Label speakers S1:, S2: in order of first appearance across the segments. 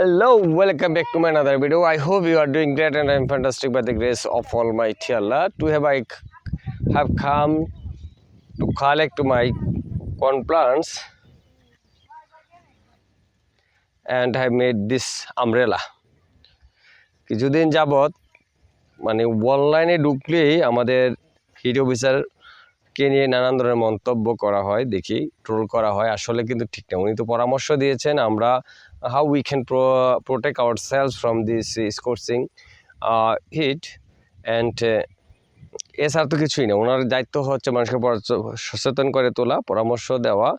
S1: Hello, welcome back to my another video. I hope you are doing great and I'm fantastic by the grace of Almighty Allah. To have I have come to collect my corn plants and I have made this umbrella. কিছুদিন যাবৎ মানে অনলাইনে ঢুকলেই আমাদের hit অফিসারকে নিয়ে নানান ধরনের মন্তব্য করা হয়, দেখি ট্রোল করা হয়, আসলে কিন্তু ঠিক না। উনি তো পরামর্শ দিয়েছেন, আমরা how we can protect ourselves from this scorching heat and এছাড়া তো কিছুই না। ওনার দায়িত্ব হচ্ছে মানুষকে সচেতন করে তোলা, পরামর্শ দেওয়া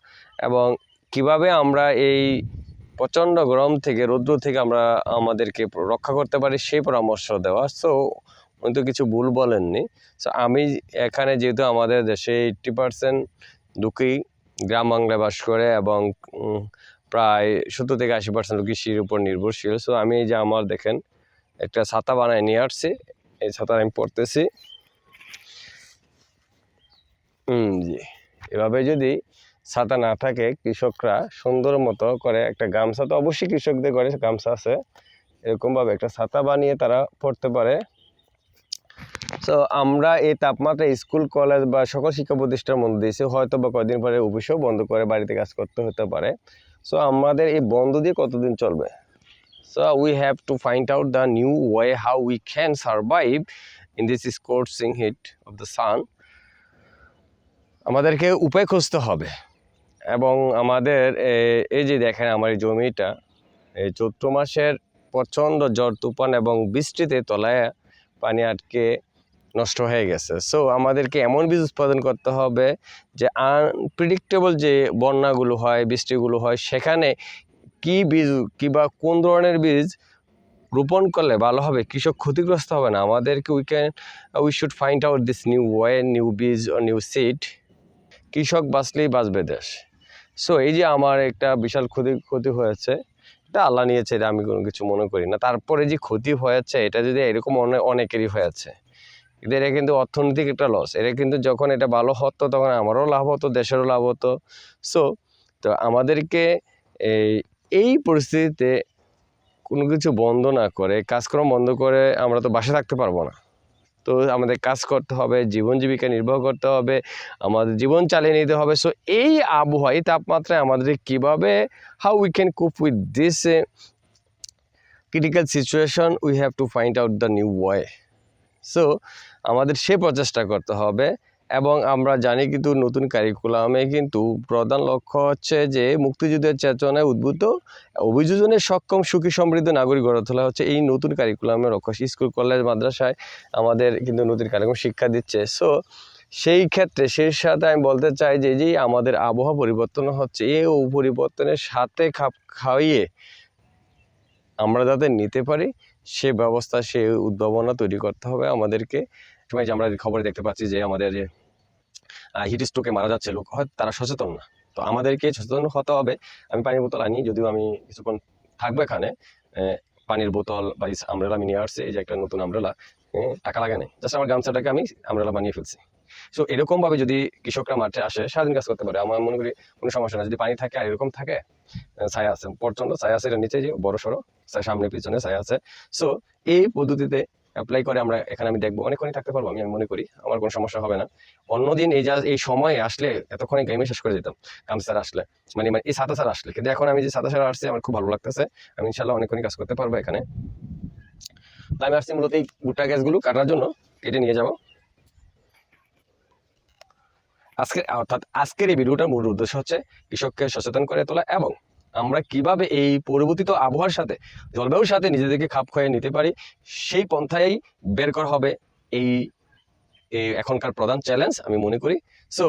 S1: এবং কীভাবে আমরা এই প্রচণ্ড গরম থেকে, রৌদ্র থেকে আমরা আমাদেরকে রক্ষা করতে পারি, সেই পরামর্শ দেওয়া। সো উনি তো কিছু ভুল বলেননি। সো আমি এখানে যেহেতু আমাদের দেশে এইট্টি পার্সেন্ট লোকই গ্রাম বাংলায় বাস করে এবং প্রায় সত্তর থেকে আশি পার্সেন্ট লোক কৃষির উপর নির্ভরশীল। সো আমি এই যে আমার দেখেন, একটা ছাতা বানায় নিয়ে আসছি। এই ছাতা আমি পড়তেছি হুম জি। এভাবে যদি ছাতা না থাকে, কৃষকরা সুন্দর মতো করে একটা গামছা তো অবশ্যই কৃষকদের ঘরে গামছা আছে। এরকমভাবে একটা ছাতা বানিয়ে তারা পড়তে পারে। তো আমরা এই তাপমাত্রা স্কুল, কলেজ বা সকল শিক্ষা প্রতিষ্ঠানের মধ্যে দিয়েছি হয়তো বা কয়েকদিন পরে অফিসেও বন্ধ করে বাড়িতে কাজ করতে হতে পারে। সো আমাদের এই বন্ধ দিয়ে কতদিন চলবে? So we have to find out the new way how we can survive in this scorching heat of the sun আমাদেরকে উপায় খুঁজতে হবে এবং আমাদের এই যে দেখেন আমার এই জমিটা, এই চৈত্র মাসের প্রচণ্ড ঝড় তুফান এবং বৃষ্টিতে তলায় পানি আটকে নষ্ট হয়ে গেছে। সো আমাদেরকে এমন বীজ উৎপাদন করতে হবে যে আনপ্রিডিক্টেবল যে বন্যাগুলো হয়, বৃষ্টিগুলো হয়, সেখানে কি বীজ কিংবা কোন ধরনের বীজ রোপণ করলে ভালো হবে? কৃষক ক্ষতিগ্রস্ত হবে না? আমাদেরকে we can we should find out this new way new বীজ ও নিউ সিড কৃষক বাঁচলেই বাঁচবে দেশ। সো এই যে আমার একটা বিশাল ক্ষতি ক্ষতি হয়েছে, এটা আল্লাহ নিয়েছে, এটা আমি কোনো কিছু মনে করি না। তারপরে যে ক্ষতি হয়েছে, এটা যদি এরকম অনেকেরই হয়েছে। এটা কিন্তু অর্থনৈতিক একটা লস এটা কিন্তু যখন এটা ভালো হতো, তখন আমারও লাভ হতো, দেশেরও লাভ হতো। সো তো আমাদেরকে এই এই পরিস্থিতিতে কোনো কিছু বন্ধ না করে, কাজকর্ম বন্ধ করে আমরা তো বাসা থাকতে পারব না। তো আমাদের কাজ করতে হবে, জীবন জীবিকা নির্বাহ করতে হবে, আমাদের জীবন চালিয়ে নিতে হবে। সো এই আবহাওয়া, এই তাপমাত্রায় আমাদের কীভাবে how we can cope with this critical situation we have to find out the new way so আমাদের সে প্রচেষ্টা করতে হবে এবং আমরা জানি কিন্তু নতুন কারিকুলামে কিন্তু প্রধান লক্ষ্য হচ্ছে যে মুক্তিযুদ্ধের চেতনায় উদ্বুদ্ধ অভিযোজনে সক্ষম সুখী সমৃদ্ধ নাগরিক গড়ে তোলা হচ্ছে এই নতুন কারিকুলামের লক্ষ্য। স্কুল, কলেজ, মাদ্রাসায় আমাদের কিন্তু নতুন কারিকুলাম শিক্ষা দিচ্ছে। সো সেই ক্ষেত্রে সেই সাথে আমি বলতে চাই যে যেই আমাদের আবহাওয়া পরিবর্তন হচ্ছে এই পরিবর্তনের সাথে খাপ খাইয়ে আমরা যাতে নিতে পারি সে ব্যবস্থা, সে উদ্ভাবনা তৈরি করতে হবে আমাদেরকে। যে আমরা খবরে দেখতে পাচ্ছি যে আমাদের যে হিট স্ট্রোকে মারা যাচ্ছে লোক, হয় তারা সচেতন না। তো আমাদেরকে সচেতন হতে হবে। আমি পানির বোতল আনি, যদিও আমি কিছুক্ষণ থাকব এখানে। পানির বোতল বা আমরেলা আমি নিয়ে আসছি, এই যে একটা নতুন আমরেলা টাকা লাগে নাই। জাস্ট আমার গামছাটাকে আমি আমরেলা বানিয়ে ফেলছি। সো এরকমভাবে যদি কৃষকরা মাঠে আসে, সারাদিন কাজ করতে পারে। আমার মনে করি কোনো সমস্যা না। যদি পানি থাকে আর এরকম থাকে ছায়া আছে। প্রচণ্ড ছায়া আছে এটার নিচে যে বড় সড়ো সামনে পিছনে ছায়া আছে। সো এই পদ্ধতিতে অ্যাপ্লাই করে আমরা এখানে আমি দেখব। অনেকক্ষণই থাকতে পারব আমি মনে করি। আমার কোনো সমস্যা হবে না। অন্যদিন এই যা এই সময় আসলে এতক্ষণে গেমে শেষ করে যেতাম কাম স্যার আসলে। মানে মানে এই সাতা স্যার আসলে। কিন্তু এখন আমি যে সাতা স্যার আসছে, আমার খুব ভালো লাগতেছে। আমি ইনশাল্লাহ অনেকক্ষণই কাজ করতে পারব এখানে। আমি আসছি মূলত এই ভুট্টা গ্যাসগুলো কাটার জন্য, কেটে নিয়ে যাব। আজকে, অর্থাৎ আজকের এই ভিডিওটার মূল উদ্দেশ্য হচ্ছে কৃষককে সচেতন করে তোলা এবং আমরা কীভাবে এই পরিবর্তিত আবহাওয়ার সাথে, জলবায়ুর সাথে নিজেদেরকে খাপ খাইয়ে নিতে পারি, সেই পন্থায় বের করা হবে এই এখনকার প্রধান চ্যালেঞ্জ আমি মনে করি। সো